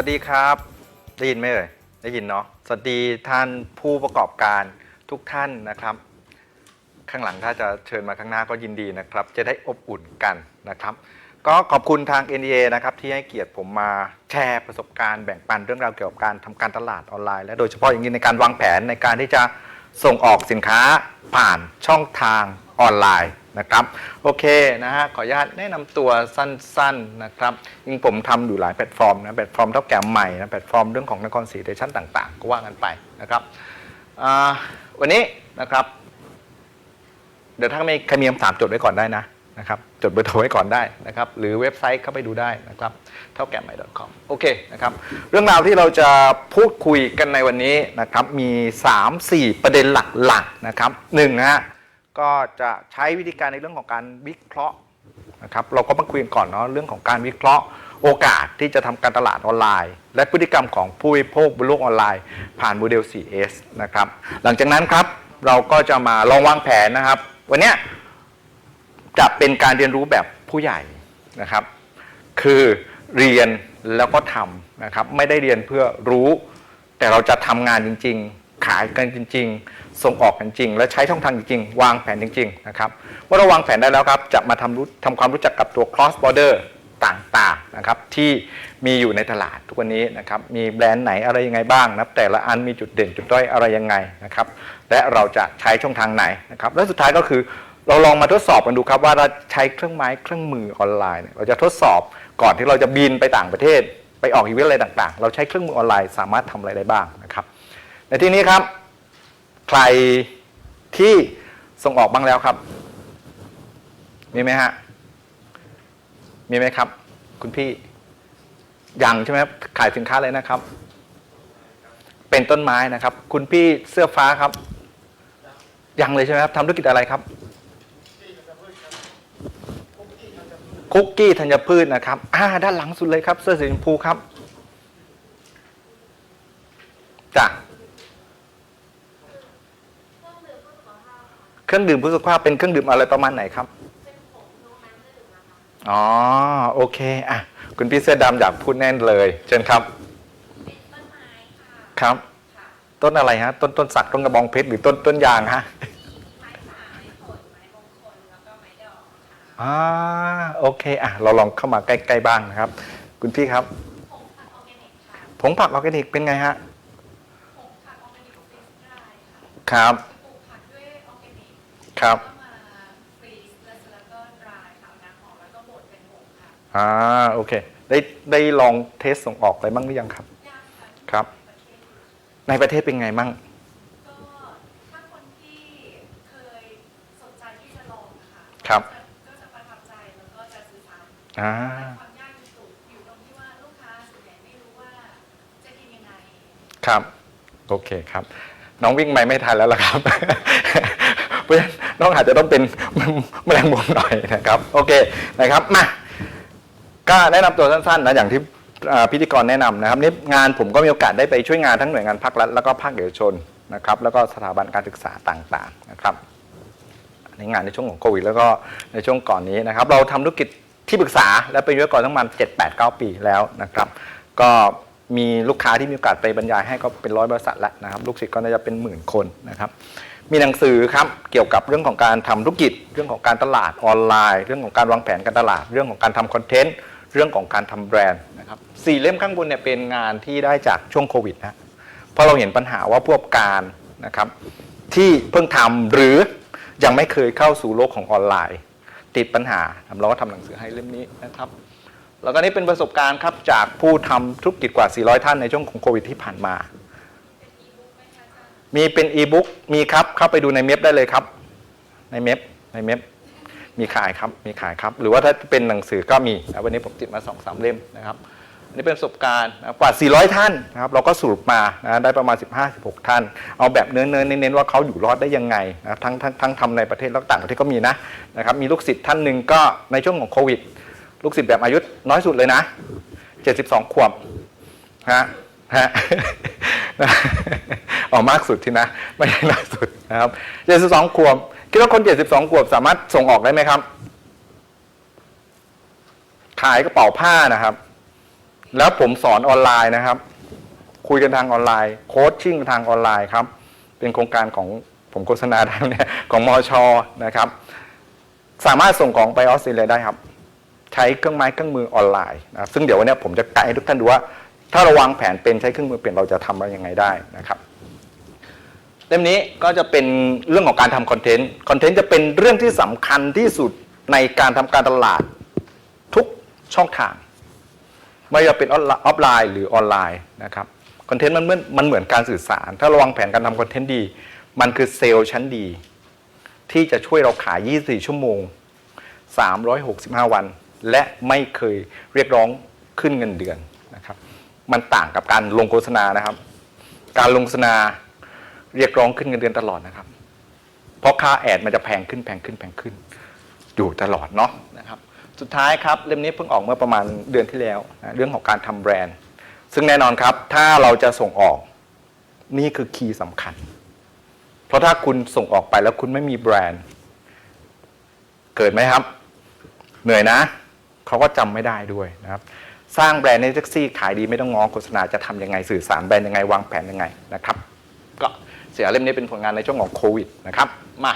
วัสดีครับ ได้ยินไหมเอ่ยได้ยินเนาะสวัสดีท่านผู้ประกอบการทุกท่านนะครับ ข้างหลังถ้าจะเชิญมาข้างหน้าก็ยินดีนะครับ จะได้อบอุ่นกันนะครับ ก็ขอบคุณทาง NDA นะครับที่ให้เกียรติผมมาแชร์ประสบการณ์แบ่งปันเรื่องราวเกี่ยวกับการทำการตลาดออนไลน์ และโดยเฉพาะอย่างยิ่งในการวางแผนในการที่จะส่งออกสินค้าผ่านช่องทางออนไลน์ นะครับโอเคนะฮะขออนุญาตแนะนำตัวสั้นๆนะครับจริงผมทำอยู่หลายแพลตฟอร์มนะแพลตฟอร์มเท่าแก่ใหม่นะแพลตฟอร์มเรื่องของนครศรีเดชันต่างๆ ก็ว่ากันไปนะครับอ่าวันนี้นะครับ เดี๋ยวถ้าไม่ใครมีคำถามจดไว้ก่อนได้นะนะครับจดเบอร์โทรไว้ก่อนได้นะครับ หรือเว็บไซต์เข้าไปดูได้นะครับเท่าแก่ใหม่ .com โอเคนะครับ เรื่องราวที่เราจะพูดคุยกันในวันนี้นะครับ มี 3-4 ประเด็นหลักๆนะครับหนึ่งนะฮะ ก็จะใช้วิธีการในเรื่องของการวิเคราะห์นะครับเราก็มาคุยกันก่อนเนาะเรื่องของการวิเคราะห์โอกาสที่จะทำการตลาดออนไลน์ และพฤติกรรมของผู้บริโภคบนโลกออนไลน์ ผ่านโมเดล 4S นะครับหลังจากนั้นครับเราก็จะมาลองวางแผนนะครับ วันนี้จะเป็นการเรียนรู้แบบผู้ใหญ่นะครับ คือเรียนแล้วก็ทำนะครับไม่ได้เรียนเพื่อรู้ แต่เราจะทำงานจริง ขายกันจริง ๆ ส่งออกกันจริง และใช้ช่องทางจริง ๆ วางแผนจริง ๆ นะครับเมื่อเราวางแผนได้แล้วครับ จะมาทำรู้ทำความรู้จักกับตัว cross border ต่างๆนะครับที่มีอยู่ในตลาดทุกวันนี้นะครับมีแบรนด์ไหนอะไรยังไงบ้างนะครับแต่ละอันมีจุดเด่นจุดด้อยอะไรยังไงนะครับและเราจะใช้ช่องทางไหนนะครับและสุดท้ายก็คือเราลองมาทดสอบกันดูครับว่าเราใช้เครื่องไม้เครื่องมือออนไลน์เนี่ยเราจะทดสอบก่อนที่เราจะบินไปต่างประเทศ ไปออกอีเวนต์อะไรต่างๆ เราใช้เครื่องมือออนไลน์สามารถทำอะไรได้บ้างนะครับ ในที่นี้ครับ ใครที่ส่งออกบ้างแล้วครับ มีไหมฮะ มีไหมครับ คุณพี่ยังใช่ไหมครับขายสินค้าเลยนะครับ เป็นต้นไม้นะครับ คุณพี่เสื้อฟ้าครับ ยังเลยใช่ไหมครับทำธุรกิจอะไรครับ คุกกี้ธัญพืชนะครับ อ่า ด้านหลังสุดเลยครับ เสื้อสีชมพูครับจ้ะ เครื่องดื่มเพื่อสุขภาพเป็นเครื่องดื่มอะไรประมาณไหนครับอ๋อโอเคอะคุณพี่เสื้อดำอยากพูดแน่นเลย เชิญครับต้นไม้ค่ะครับค่ะต้นอะไรฮะ ต้นต้นสักต้นกระบองเพชรหรือต้นต้นยางฮะไม้ป่าไม้ผลไม้มงคลแล้วก็ไม้ดอกค่ะอ่าโอเคอะเราลองเข้ามาใกล้ๆบ้างนะครับ คุณพี่ครับผงผักออร์แกนิกค่ะผงผักออร์แกนิกเป็นไงฮะผงผักออร์แกนิกฟรีสดรายค่ะครับ ครับ มาฟรีซแล้วก็ดรายค่ะเอาน้ำออกแล้วก็บดเป็นผงค่ะอ่าโอเค ได้ได้ลองเทสส่งออกอะไรบ้างหรือยังครับ ยางค่ะครับ ในประเทศในประเทศเป็นไงมั่ง ก็ถ้าคนที่เคยสนใจที่จะลองค่ะครับก็จะประทับใจแล้วก็จะซื้อซ้ำอ่าแต่ความยากอยู่ตรงอยู่ตรงที่ว่าลูกค้าส่วนใหญ่ไม่รู้ว่าจะกินยังไง ครับ โอเคครับ น้องวิ่งไปไม่ทันแล้วล่ะครับ เพราะฉะนั้นน้องอาจจะต้องเป็นแมลงมุมหน่อยนะครับโอเคนะครับมาก็แนะนำตัวสั้นๆนะอย่างที่พิธีกรแนะนำนะครับนี่งานผมก็มีโอกาสได้ไปช่วยงานทั้งหน่วยงานภาครัฐแล้วก็ภาคเอกชนนะครับแล้วก็สถาบันการศึกษาต่างๆนะครับในงานในช่วงของโควิดแล้วก็ในช่วงก่อนนี้นะครับ เราทำธุรกิจที่ปรึกษาและเป็นวิทยกรทั้งมัน7 8 9 ปีแล้วนะครับ ก็มีลูกค้าที่มีโอกาสไปบรรยายให้ก็เป็นร้อยบริษัทแล้วนะครับ ลูกศิษย์ก็น่าจะเป็นหมื่นคนนะครับ มีหนังสือครับเกี่ยวกับเรื่องของการทำธุรกิจ เรื่องของการตลาดออนไลน์ เรื่องของการวางแผนการตลาด เรื่องของการทำคอนเทนต์เรื่องของการทำแบรนด์นะครับสี่เล่มข้างบนเนี่ยเป็นงานที่ได้จากช่วงโควิดนะเพราะเราเห็นปัญหาว่าพวกการนะครับที่เพิ่งทำหรือยังไม่เคยเข้าสู่โลกของออนไลน์ ติดปัญหาเราก็ทำหนังสือให้เล่มนี้นะครับแล้วก็นี่เป็นประสบการณ์ครับจากผู้ทำธุรกิจกว่า 400 ท่านในช่วงของโควิดที่ผ่านมา มีเป็นอีบุ๊กมีครับเข้าไปดูในเมฟได้เลยครับ ในเมฟในเมฟมีขายครับมีขายครับ หรือว่าถ้าเป็นหนังสือก็มีวันนี้ผมติดมา2อสเล่มนะครับอันนี้เป็นประสบการณ์กว่า 400 ท่านนะครับเราก็สรุปมานะได้ประมาณ 15-16 ท่าน เอาแบบเนื้อๆเน้นๆว่าเขาอยู่รอดได้ยังไงนะทั้งทั้งทั้งทำในประเทศแล้วต่างประเทศก็มีนะนะครับมีลูกศิษย์ท่านหนึ่งก็ในช่วงของโควิด ลูกศิษย์แบบอายุน้อยสุดเลยนะ 72 ขวบฮะฮะ ออกมากสุดที่นะ ไม่ใช่น้อยสุดนะครับ72ขวบ คิดว่าคน72ขวบสามารถส่งออกได้ไหมครับ ขายกระเป๋าผ้านะครับ แล้วผมสอนออนไลน์นะครับ คุยกันทางออนไลน์ โค้ชชิ่งทางออนไลน์ครับ เป็นโครงการของผมโฆษณาทางเนี่ยของมอชนะครับ สามารถส่งของไปออสเตรเลียได้ครับ ใช้เครื่องไม้เครื่องมือออนไลน์นะซึ่งเดี๋ยววันนี้ผมจะไกด์ให้ทุกท่านดูว่าถ้าเราวางแผนเป็นใช้เครื่องมือเป็นเราจะทำอะไรยังไงได้นะครับ เล่มนี้ก็จะเป็นเรื่องของการทำคอนเทนต์ คอนเทนต์จะเป็นเรื่องที่สำคัญที่สุดในการทำการตลาดทุกช่องทาง ไม่ว่าเป็นออฟไลน์หรือออนไลน์นะครับ คอนเทนต์มันเหมือนมันเหมือนการสื่อสาร ถ้าราวางแผนการทำคอนเทนต์ดี มันคือเซลล์ชั้นดี ที่จะช่วยเราขาย 24 ชั่วโมง 365 วัน และไม่เคยเรียกร้องขึ้นเงินเดือนนะครับ มันต่างกับการลงโฆษณานะครับ การลงโฆษณา เรียกร้องขึ้นเงินเดือนตลอดนะครับ เพราะค่าแอดมันจะแพงขึ้นแพงขึ้นแพงขึ้น อยู่ตลอดเนาะนะครับ สุดท้ายครับเล่มนี้เพิ่งออกเมื่อประมาณเดือนที่แล้วนะเรื่องของการทำแบรนด์ ซึ่งแน่นอนครับ ถ้าเราจะส่งออกนี่คือคีย์สำคัญ เพราะถ้าคุณส่งออกไปแล้วคุณไม่มีแบรนด์ เกิดไหมครับ เหนื่อยนะ เขาก็จำไม่ได้ด้วยนะครับสร้างแบรนด์ในแท็กซี่ขายดีไม่ต้องง้อโฆษณาจะทำยังไงสื่อสารแบรนด์ยังไงวางแผนยังไงนะครับ เสียเล่มนี้เป็นผลงานในช่วงของโควิดนะครับมา